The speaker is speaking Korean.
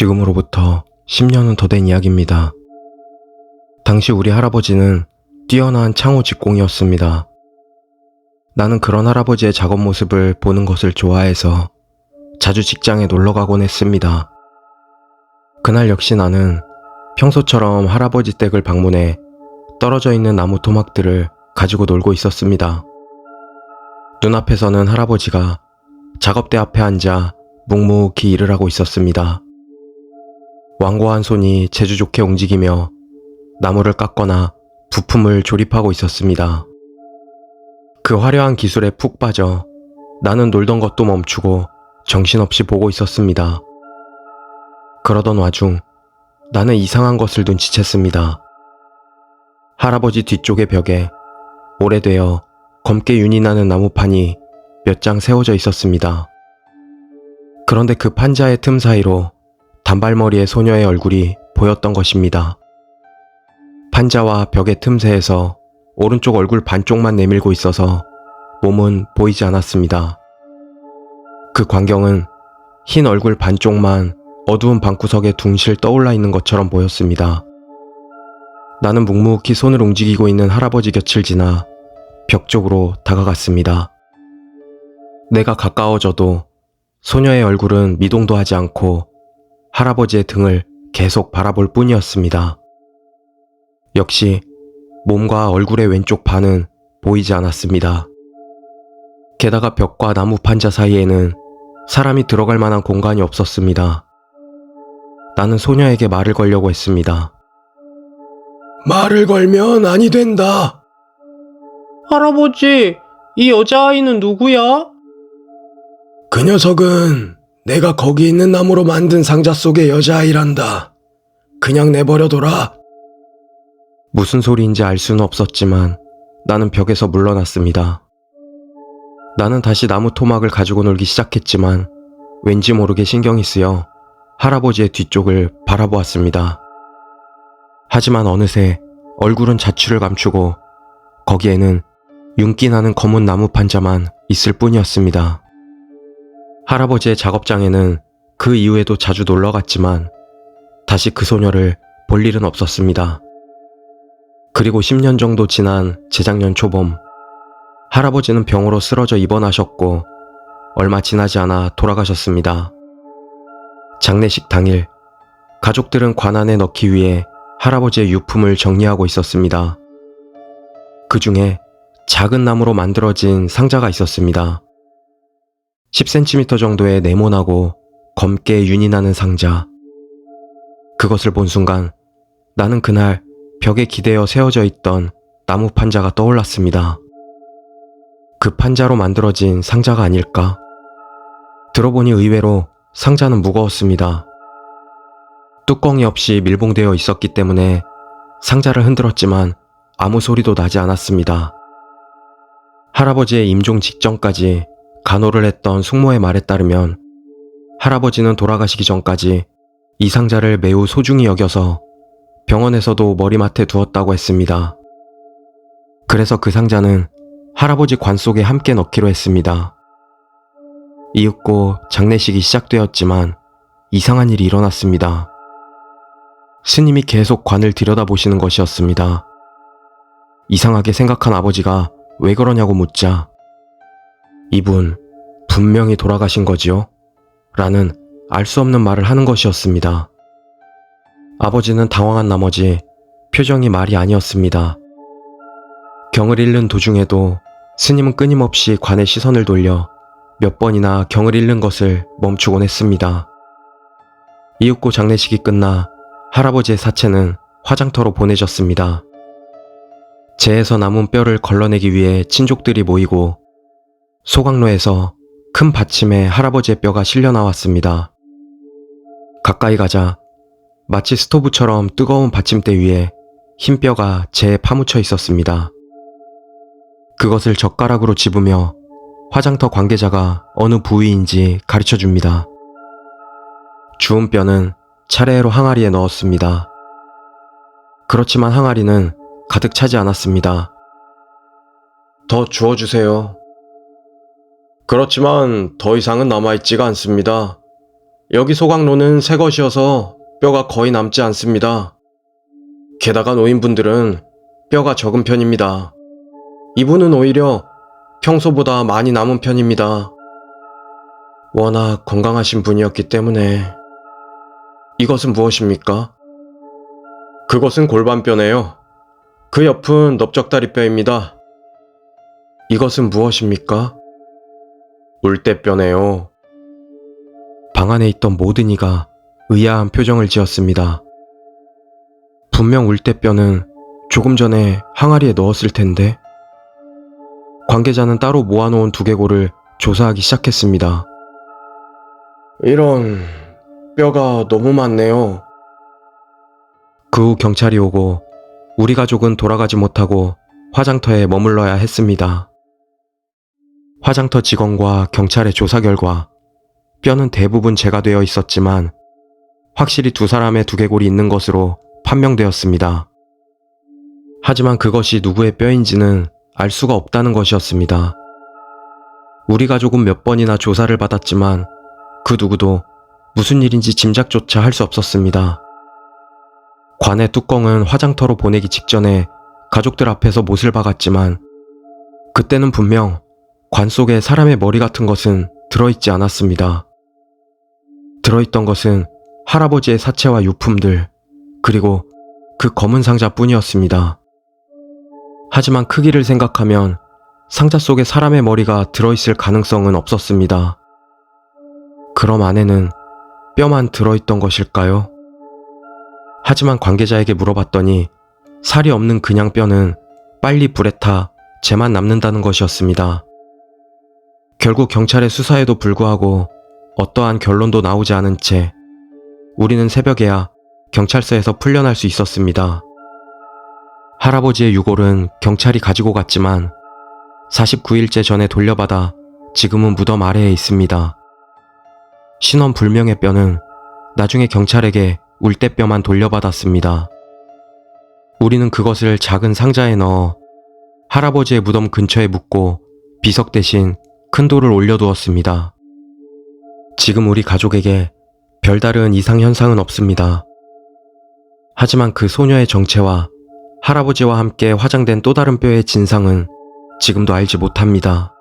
지금으로부터 10년은 더 된 이야기입니다. 당시 우리 할아버지는 뛰어난 창호 직공이었습니다. 나는 그런 할아버지의 작업 모습을 보는 것을 좋아해서 자주 직장에 놀러 가곤 했습니다. 그날 역시 나는 평소처럼 할아버지 댁을 방문해 떨어져 있는 나무 토막들을 가지고 놀고 있었습니다. 눈앞에서는 할아버지가 작업대 앞에 앉아 묵묵히 일을 하고 있었습니다. 완고한 손이 재주 좋게 움직이며 나무를 깎거나 부품을 조립하고 있었습니다. 그 화려한 기술에 푹 빠져 나는 놀던 것도 멈추고 정신없이 보고 있었습니다. 그러던 와중 나는 이상한 것을 눈치챘습니다. 할아버지 뒤쪽의 벽에 오래되어 검게 윤이 나는 나무판이 몇 장 세워져 있었습니다. 그런데 그 판자의 틈 사이로 단발머리의 소녀의 얼굴이 보였던 것입니다. 판자와 벽의 틈새에서 오른쪽 얼굴 반쪽만 내밀고 있어서 몸은 보이지 않았습니다. 그 광경은 흰 얼굴 반쪽만 어두운 방구석에 둥실 떠올라 있는 것처럼 보였습니다. 나는 묵묵히 손을 움직이고 있는 할아버지 곁을 지나 벽 쪽으로 다가갔습니다. 내가 가까워져도 소녀의 얼굴은 미동도 하지 않고 할아버지의 등을 계속 바라볼 뿐이었습니다. 역시 몸과 얼굴의 왼쪽 반은 보이지 않았습니다. 게다가 벽과 나무 판자 사이에는 사람이 들어갈 만한 공간이 없었습니다. 나는 소녀에게 말을 걸려고 했습니다. 말을 걸면 아니 된다. 할아버지, 이 여자아이는 누구야? 그 녀석은 내가 거기 있는 나무로 만든 상자 속의 여자아이란다. 그냥 내버려둬라. 무슨 소리인지 알 수는 없었지만 나는 벽에서 물러났습니다. 나는 다시 나무 토막을 가지고 놀기 시작했지만 왠지 모르게 신경이 쓰여 할아버지의 뒤쪽을 바라보았습니다. 하지만 어느새 얼굴은 자취를 감추고 거기에는 윤기 나는 검은 나무 판자만 있을 뿐이었습니다. 할아버지의 작업장에는 그 이후에도 자주 놀러 갔지만 다시 그 소녀를 볼 일은 없었습니다. 그리고 10년 정도 지난 재작년 초봄, 할아버지는 병으로 쓰러져 입원하셨고 얼마 지나지 않아 돌아가셨습니다. 장례식 당일, 가족들은 관안에 넣기 위해 할아버지의 유품을 정리하고 있었습니다. 그 중에 작은 나무로 만들어진 상자가 있었습니다. 10cm 정도의 네모나고 검게 윤이 나는 상자. 그것을 본 순간 나는 그날 벽에 기대어 세워져 있던 나무 판자가 떠올랐습니다. 그 판자로 만들어진 상자가 아닐까? 들어보니 의외로 상자는 무거웠습니다. 뚜껑이 없이 밀봉되어 있었기 때문에 상자를 흔들었지만 아무 소리도 나지 않았습니다. 할아버지의 임종 직전까지 간호를 했던 숙모의 말에 따르면 할아버지는 돌아가시기 전까지 이 상자를 매우 소중히 여겨서 병원에서도 머리맡에 두었다고 했습니다. 그래서 그 상자는 할아버지 관 속에 함께 넣기로 했습니다. 이윽고 장례식이 시작되었지만 이상한 일이 일어났습니다. 스님이 계속 관을 들여다보시는 것이었습니다. 이상하게 생각한 아버지가 왜 그러냐고 묻자 이분 분명히 돌아가신 거지요? 라는 알 수 없는 말을 하는 것이었습니다. 아버지는 당황한 나머지 표정이 말이 아니었습니다. 경을 잃는 도중에도 스님은 끊임없이 관의 시선을 돌려 몇 번이나 경을 잃는 것을 멈추곤 했습니다. 이윽고 장례식이 끝나 할아버지의 사체는 화장터로 보내졌습니다. 재에서 남은 뼈를 걸러내기 위해 친족들이 모이고 소각로에서 큰 받침에 할아버지의 뼈가 실려 나왔습니다. 가까이 가자 마치 스토브처럼 뜨거운 받침대 위에 흰 뼈가 재에 파묻혀 있었습니다. 그것을 젓가락으로 집으며 화장터 관계자가 어느 부위인지 가르쳐 줍니다. 주운 뼈는 차례로 항아리에 넣었습니다. 그렇지만 항아리는 가득 차지 않았습니다. 더 주워주세요. 그렇지만 더 이상은 남아있지가 않습니다. 여기 소각로는 새 것이어서 뼈가 거의 남지 않습니다. 게다가 노인분들은 뼈가 적은 편입니다. 이분은 오히려 평소보다 많이 남은 편입니다. 워낙 건강하신 분이었기 때문에. 이것은 무엇입니까? 그것은 골반뼈네요. 그 옆은 넓적다리뼈입니다. 이것은 무엇입니까? 울대뼈네요. 방 안에 있던 모든 이가 의아한 표정을 지었습니다. 분명 울대뼈는 조금 전에 항아리에 넣었을 텐데. 관계자는 따로 모아놓은 두개골을 조사하기 시작했습니다. 이런 뼈가 너무 많네요. 그 후 경찰이 오고 우리 가족은 돌아가지 못하고 화장터에 머물러야 했습니다. 화장터 직원과 경찰의 조사 결과 뼈는 대부분 재가 되어 있었지만 확실히 두 사람의 두개골이 있는 것으로 판명되었습니다. 하지만 그것이 누구의 뼈인지는 알 수가 없다는 것이었습니다. 우리 가족은 몇 번이나 조사를 받았지만 그 누구도 무슨 일인지 짐작조차 할 수 없었습니다. 관의 뚜껑은 화장터로 보내기 직전에 가족들 앞에서 못을 박았지만 그때는 분명 관 속에 사람의 머리 같은 것은 들어있지 않았습니다. 들어있던 것은 할아버지의 사체와 유품들, 그리고 그 검은 상자뿐이었습니다. 하지만 크기를 생각하면 상자 속에 사람의 머리가 들어있을 가능성은 없었습니다. 그럼 안에는 뼈만 들어있던 것일까요? 하지만 관계자에게 물어봤더니 살이 없는 그냥 뼈는 빨리 불에 타 재만 남는다는 것이었습니다. 결국 경찰의 수사에도 불구하고 어떠한 결론도 나오지 않은 채 우리는 새벽에야 경찰서에서 풀려날 수 있었습니다. 할아버지의 유골은 경찰이 가지고 갔지만 49일째 전에 돌려받아 지금은 무덤 아래에 있습니다. 신원 불명의 뼈는 나중에 경찰에게 울대뼈만 돌려받았습니다. 우리는 그것을 작은 상자에 넣어 할아버지의 무덤 근처에 묻고 비석 대신 큰 돌을 올려두었습니다. 지금 우리 가족에게 별다른 이상 현상은 없습니다. 하지만 그 소녀의 정체와 할아버지와 함께 화장된 또 다른 뼈의 진상은 지금도 알지 못합니다.